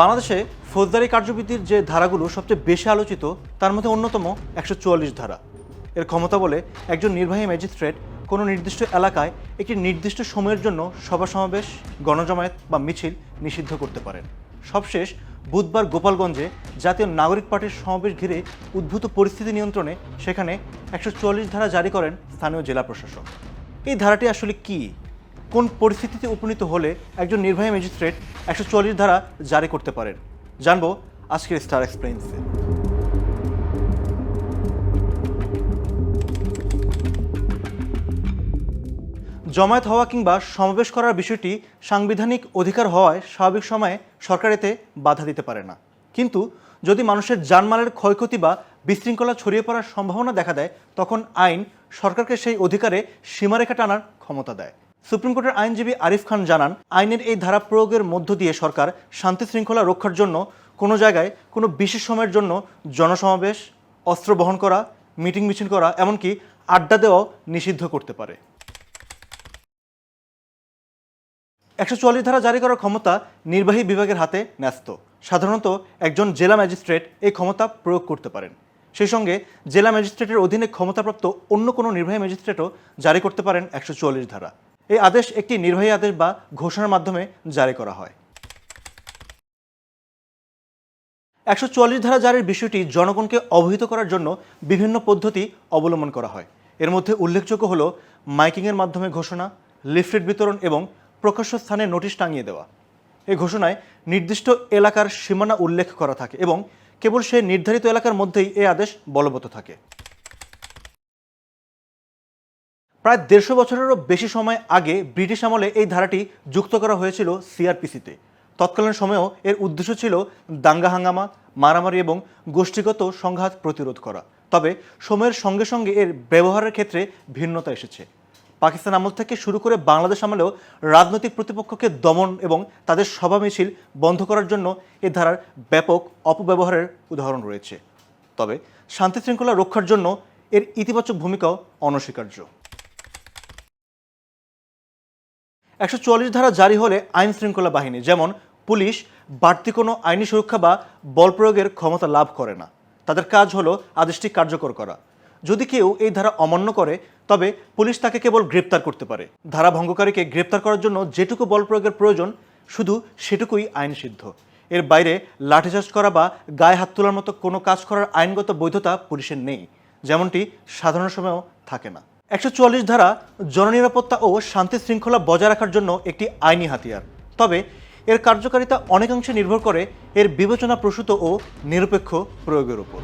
বাংলাদেশে ফৌজদারি কার্যবিধির যে ধারাগুলো সবচেয়ে বেশি আলোচিত, তার মধ্যে অন্যতম একশো চুয়াল্লিশ ধারা। এর ক্ষমতা বলে একজন নির্বাহী ম্যাজিস্ট্রেট কোনো নির্দিষ্ট এলাকায় একটি নির্দিষ্ট সময়ের জন্য সভা সমাবেশ, গণজমায়েত বা মিছিল নিষিদ্ধ করতে পারেন। সবশেষ, বুধবার গোপালগঞ্জে জাতীয় নাগরিক পার্টির সমাবেশ ঘিরে উদ্ভূত পরিস্থিতি নিয়ন্ত্রণে সেখানে একশো চুয়াল্লিশ ধারা জারি করেন স্থানীয় জেলা প্রশাসক। এই ধারাটি আসলে কি? কোন পরিস্থিতিতে উপনীত হলে একজন নির্বাহী ম্যাজিস্ট্রেট একশো চল্লিশ ধারা জারি করতে পারেন? জানব আজকের স্টার এক্সপ্লেইন্সে। জমায়েত হওয়া কিংবা সমাবেশ করার বিষয়টি সাংবিধানিক অধিকার হওয়ায় স্বাভাবিক সময়ে সরকার এতে বাধা দিতে পারে না। কিন্তু যদি মানুষের জানমালের ক্ষয়ক্ষতি বা বিশৃঙ্খলা ছড়িয়ে পড়ার সম্ভাবনা দেখা দেয়, তখন আইন সরকারকে সেই অধিকারে সীমারেখা টানার ক্ষমতা দেয়। সুপ্রিম কোর্টের আইনজীবী আরিফ খান জানান, আইনের এই ধারা প্রয়োগের মধ্য দিয়ে সরকার শান্তি শৃঙ্খলা রক্ষার জন্য কোনো জায়গায় কোনো বিশেষ সময়ের জন্য জনসমাবেশ, অস্ত্র বহন করা, মিটিং মিছিল করা, এমনকি আড্ডা দেওয়াও নিষিদ্ধ করতে পারে। একশো চুয়াল্লিশ ধারা জারি করার ক্ষমতা নির্বাহী বিভাগের হাতে ন্যস্ত। সাধারণত একজন জেলা ম্যাজিস্ট্রেট এই ক্ষমতা প্রয়োগ করতে পারেন। সেই সঙ্গে জেলা ম্যাজিস্ট্রেটের অধীনে ক্ষমতাপ্রাপ্ত অন্য কোনো নির্বাহী ম্যাজিস্ট্রেটও জারি করতে পারেন একশো চুয়াল্লিশ ধারা। এই আদেশ একটি নির্বাহী আদেশ বা ঘোষণার মাধ্যমে জারি করা হয়। একশো চুয়াল্লিশ ধারা জারির বিষয়টি জনগণকে অবহিত করার জন্য বিভিন্ন পদ্ধতি অবলম্বন করা হয়। এর মধ্যে উল্লেখযোগ্য হল মাইকিংয়ের মাধ্যমে ঘোষণা, লিফলেট বিতরণ এবং প্রকাশ্য স্থানে নোটিশ টাঙিয়ে দেওয়া। এই ঘোষণায় নির্দিষ্ট এলাকার সীমানা উল্লেখ করা থাকে এবং কেবল সেই নির্ধারিত এলাকার মধ্যেই এই আদেশ বলবৎ থাকে। প্রায় দেড়শো বছরেরও বেশি সময় আগে ব্রিটিশ আমলে এই ধারাটি যুক্ত করা হয়েছিল সিআরপিসিতে। তৎকালীন সময়েও এর উদ্দেশ্য ছিল দাঙ্গা হাঙ্গামা, মারামারি এবং গোষ্ঠীগত সংঘাত প্রতিরোধ করা। তবে সময়ের সঙ্গে সঙ্গে এর ব্যবহারের ক্ষেত্রে ভিন্নতা এসেছে। পাকিস্তান আমল থেকে শুরু করে বাংলাদেশ আমলেও রাজনৈতিক প্রতিপক্ষকে দমন এবং তাদের সভা মিছিল বন্ধ করার জন্য এ ধারার ব্যাপক অপব্যবহারের উদাহরণ রয়েছে। তবে শান্তি শৃঙ্খলা রক্ষার জন্য এর ইতিবাচক ভূমিকাও অনস্বীকার্য। একশো চুয়াল্লিশ ধারা জারি হলে আইন শৃঙ্খলা বাহিনী, যেমন পুলিশ, বাড়তি কোনো আইনি সুরক্ষা বা বল প্রয়োগের ক্ষমতা লাভ করে না। তাদের কাজ হলো আদেশটি কার্যকর করা। যদি কেউ এই ধারা অমান্য করে, তবে পুলিশ তাকে কেবল গ্রেপ্তার করতে পারে। ধারা ভঙ্গকারীকে গ্রেপ্তার করার জন্য যেটুকু বল প্রয়োগের প্রয়োজন, শুধু সেটুকুই আইন সিদ্ধ এর বাইরে লাঠিচার্জ করা বা গায়ে হাত তোলার মতো কোনো কাজ করার আইনগত বৈধতা পুলিশের নেই, যেমনটি সাধারণ সময়েও থাকে না। একশো চুয়াল্লিশ ধারা জননিরাপত্তা ও শান্তি শৃঙ্খলা বজায় রাখার জন্য একটি আইনি হাতিয়ার। তবে এর কার্যকারিতা অনেকাংশে নির্ভর করে এর বিবেচনা প্রসূত ও নিরপেক্ষ প্রয়োগের উপর।